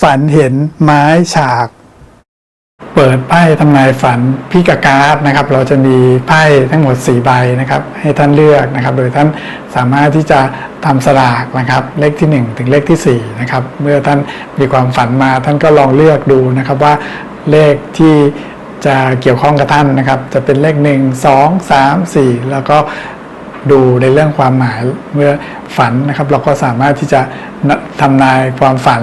ฝันเห็นไม้ฉาก เปิดไพ่ทำนายฝันพิกาการ์ดนะครับ เราจะมีไพ่ทั้งหมด 4 ใบนะครับ ให้ท่านเลือกนะครับ โดยท่านสามารถที่จะทำสลากนะครับ เลขที่ 1 ถึงเลขที่ 4 นะครับ เมื่อท่านมีความฝันมาท่านก็ลองเลือกดูนะครับว่าเลขที่จะเกี่ยวข้องกับท่านนะครับ จะเป็นเลข 1 2 3 4 แล้วก็ดูในเรื่องความหมายเมื่อฝันนะครับ เราก็สามารถที่จะทำนายความฝัน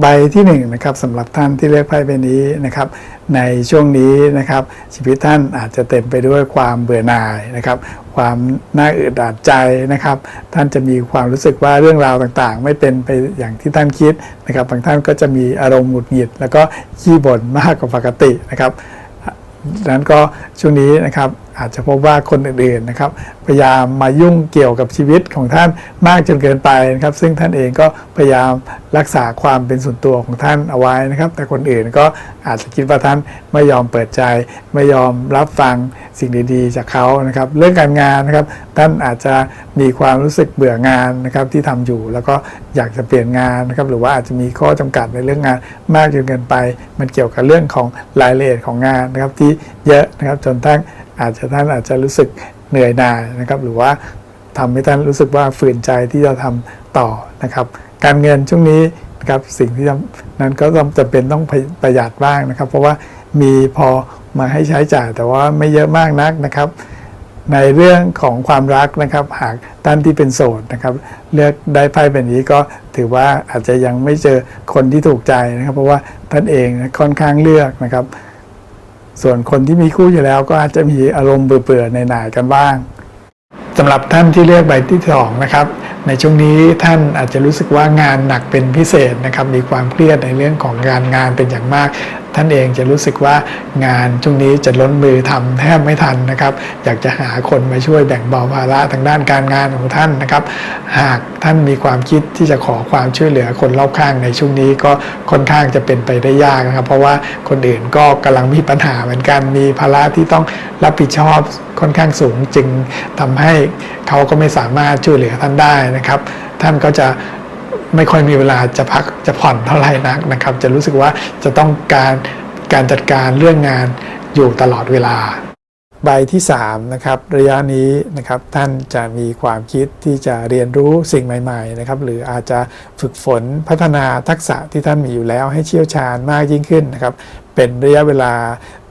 ใบที่1นงนะครับสำหรับท่านที่เลือกไพ่ใบนี้นะครับ ในช่วงนี้นะครับ ชีวิตท่านอาจจะเต็มไปด้วยความเบื่อหน่ายนะครับ ความน่าอึดอัดใจนะครับ ท่านจะมีความรู้สึกว่าเรื่องราวต่างๆ ไม่เป็นไปอย่างที่ท่านคิดนะครับ บางท่านก็จะมีอารมณ์หงุดหงิด แล้วก็ขี้บ่นมากกว่าปกตินะครับ ดังนั้นก็ช่วงนี้นะครับอาจจะพบว่าคนอื่นๆนะครับ พยายามมายุ่งเกี่ยวกับชีวิตของท่านมากจนเกินไปนะครับ ซึ่งท่านเองก็พยายามรักษาความเป็นส่วนตัวของท่านเอาไว้นะครับ แต่คนอื่นก็อาจจะคิดว่าท่านไม่ยอมเปิดใจ ไม่ยอมรับฟัง สิ่งดีๆ จากเขานะครับ เรื่องการงานนะครับ ท่านอาจจะมีความรู้สึกเบื่องานนะครับที่ทำอยู่ แล้วก็อยากจะเปลี่ยนงานนะครับ หรือว่าอาจจะมีข้อจำกัดในเรื่องงานมากจนเกินไป มันเกี่ยวกับเรื่องของรายละเอียดของงานนะครับที่เยอะนะครับจนท่านอาจจะท่านอาจจะรู้สึกเหนื่อยหน่ายนะครับ หรือว่าทำให้ท่านรู้สึกว่าฝืนใจที่จะทำต่อนะครับ การเงินช่วงนี้นะครับสิ่งที่นั้นก็ต้องจำเป็นต้องประหยัดบ้างนะครับ เพราะว่า มีพอมาให้ใช้จ่าย แต่ว่าไม่เยอะมากนักนะครับ ในเรื่องของความรักนะครับ หากท่านที่เป็นโสดนะครับ เลือกได้ไพ่แบบนี้ก็ถือว่าอาจจะยังไม่เจอคนที่ถูกใจนะครับ เพราะว่าท่านเองค่อนข้างเลือกนะครับ ส่วนคนที่มีคู่อยู่แล้ว ก็อาจจะมีอารมณ์เบื่อๆในหน่ายกันบ้างสำหรับท่านที่เลือกใบที่สองนะครับ ในช่วงนี้ท่านอาจจะรู้สึกว่างานหนักเป็นพิเศษนะครับ มีความเครียดในเรื่องของการงานเป็นอย่างมากท่านเองจะรู้สึกว่างานช่วงนี้จะล้นมือทำแทบไม่ทันนะครับ อยากจะหาคนมาช่วยแบ่งเบาภาระทางด้านการงานของท่านนะครับ หากท่านมีความคิดที่จะขอความช่วยเหลือคนรอบข้างในช่วงนี้ก็ค่อนข้างจะเป็นไปได้ยากนะครับ เพราะว่าคนอื่นก็กำลังมีปัญหาเหมือนกันมีภาระที่ต้องรับผิดชอบค่อนข้างสูงจึงทำให้เขาก็ไม่สามารถช่วยเหลือท่านได้นะครับ ท่านก็จะ ไม่ค่อยมีเวลาจะพักจะผ่อนเท่าไหร่นักนะครับ จะรู้สึกว่าจะต้องการการจัดการเรื่องงานอยู่ตลอดเวลา ใบที่3นะครับระยะนี้นะครับท่านจะมีความคิดที่จะเรียนรู้สิ่งใหม่ๆนะครับหรืออาจจะฝึกฝนพัฒนาทักษะที่ท่านมีอยู่แล้วให้เชี่ยวชาญมากยิ่งขึ้นนะครับเป็นระยะเวลา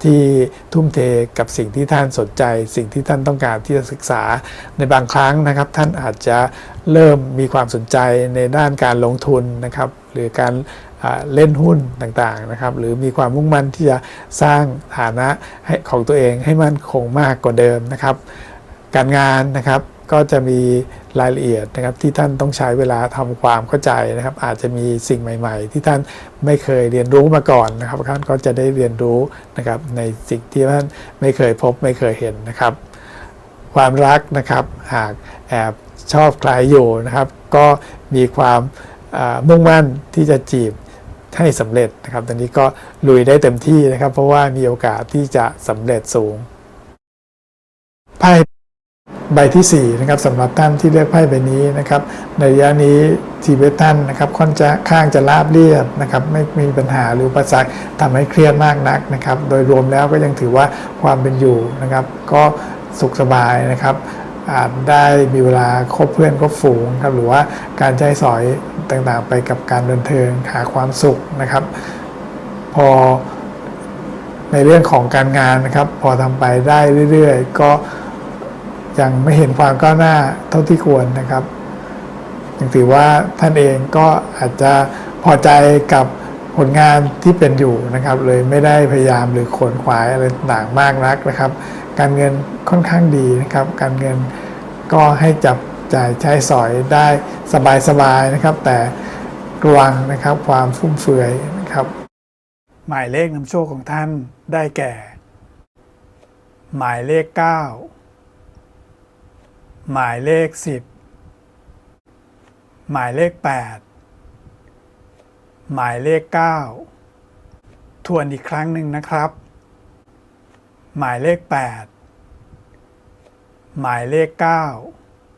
ที่ทุ่มเทกับสิ่งที่ท่านสนใจ สิ่งที่ท่านต้องการที่จะศึกษาในบางครั้งนะครับ ท่านอาจจะเริ่มมีความสนใจในด้านการลงทุนนะครับ หรือการ เล่นหุ้นต่างๆนะครับหรือมีความมุ่งมั่นที่จะสร้างฐานะของตัวเองให้มั่นคงมากกว่าเดิมนะครับ การงานนะครับก็จะมีรายละเอียดนะครับที่ท่านต้องใช้เวลาทำความเข้าใจนะครับ อาจจะมีสิ่งใหม่ ๆ ที่ท่านไม่เคยเรียนรู้มาก่อนนะครับท่านก็จะได้เรียนรู้นะครับในสิ่งที่ท่านไม่เคยพบไม่เคยเห็นนะครับ ความรักนะครับหากแอบชอบใครอยู่นะครับ ก็มีความมุ่งมั่นที่จะจีบ ให้สำเร็จนะครับ ตอนนี้ก็ลุยได้เต็มที่นะครับ เพราะว่ามีโอกาสที่จะสำเร็จสูง ไพ่ใบที่4นะครับสำหรับท่านที่เลือกไพ่ใบนี้นะครับในระยะนี้ชีวิตท่านนะครับค่อนจะข้างจะราบเรียบนะครับไม่มีปัญหาหรืออุปสรรคทำให้เครียดมากนักนะครับ โดยรวมแล้วก็ยังถือว่าความเป็นอยู่นะครับ ก็สุขสบายนะครับ อาจได้มีเวลาคบเพื่อนคบฝูงครับหรือว่าการใช้สอยต่างๆ ไปกับการเดินเทิงหาความสุขนะครับ พอในเรื่องของการงานนะครับ พอทำไปได้เรื่อยๆ ก็ยังไม่เห็นความก้าวหน้าเท่าที่ควรนะครับยังถือว่าท่านเองก็อาจจะพอใจกับ ผลงานที่เป็นอยู่นะครับ เลยไม่ได้พยายามหรือขวนขวายอะไรต่างมากนักนะครับ การเงินค่อนข้างดีนะครับ การเงินก็ให้จับจ่ายใช้สอยได้สบายๆนะครับ แต่ระวังนะครับความฟุ่มเฟือยนะครับ หมายเลขนำโชคของท่านได้แก่ หมายเลข 9 หมายเลข 10 หมายเลข 8 หมายเลข 9 ทวนอีกครั้งหนึ่งนะครับ หมายเลข 8 หมายเลข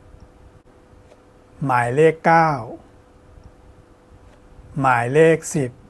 9 หมายเลข 9 หมายเลข 10